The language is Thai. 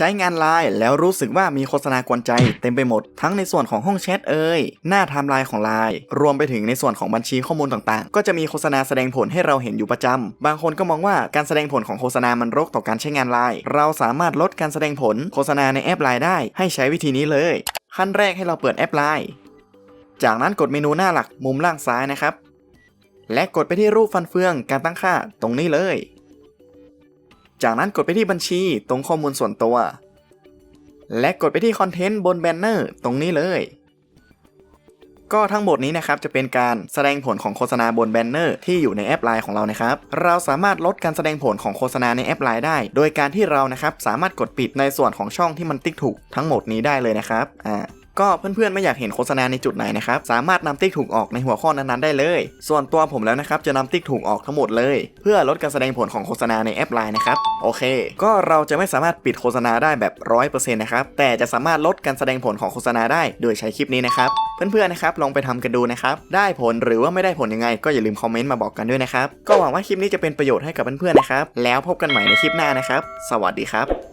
ช้งานไลน์แล้วรู้สึกว่ามีโฆษณากวนใจเต็มไปหมด ทั้งในส่วนของห้องแชทเอ่ยหน้าไทม์ไลน์ของไลน์รวมไปถึงในส่วนของบัญชีข้อมูลต่างๆ ก็จะมีโฆษณาแสดงผลให้เราเห็นอยู่ประจำบางคนก็มองว่าการแสดงผลของโฆษณามันรกต่อการใช้งานไลน์เราสามารถลดการแสดงผลโฆษณาในแอปไลน์ได้ ให้ใช้วิธีนี้เลย ขั้นแรกให้เราเปิดแอปไลน์จากนั้นกดเมนูหน้าหลักมุมล่างซ้ายนะครับ และกดไปที่รูปฟันเฟืองการตั้งค่าตรงนี้เลย จากนั้นกดไปที่บัญชีตรงข้อมูลส่วนตัว และกดไปที่คอนเทนต์บนแบนเนอร์ตรงนี้เลย ก็ทั้งหมดนี้นะครับจะเป็นการแสดงผลของโฆษณาบนแบนเนอร์ที่อยู่ในแอปไลน์ของเรานะครับ เราสามารถลดการแสดงผลของโฆษณาในแอปไลน์ได้ โดยการที่เรานะครับสามารถกดปิดในส่วนของช่องที่มันติ๊กถูกทั้งหมดนี้ได้เลยนะครับ อ่า ก็เพื่อนๆไม่อยากเห็นโฆษณาในจุดไหนนะครับ สามารถนำติ๊กถูกออกในหัวข้อนั้นๆได้เลย ส่วนตัวผมแล้วนะครับจะนำติ๊กถูกออกทั้งหมดเลย เพื่อลดการแสดงผลของโฆษณาในแอปไลน์นะครับ โอเค ก็เราจะไม่สามารถปิดโฆษณาได้แบบ 100%นะครับ แต่จะสามารถลดการแสดงผลของโฆษณาได้โดยใช้คลิปนี้นะครับ เพื่อนๆนะครับลองไปทำกันดูนะครับ ได้ผลหรือว่าไม่ได้ผลยังไง ก็อย่าลืมคอมเมนต์มาบอกกันด้วยนะครับ ก็หวังว่าคลิปนี้จะเป็นประโยชน์ให้กับเพื่อนๆนะครับ แล้วพบกันใหม่ในคลิปหน้านะครับ สวัสดีครับ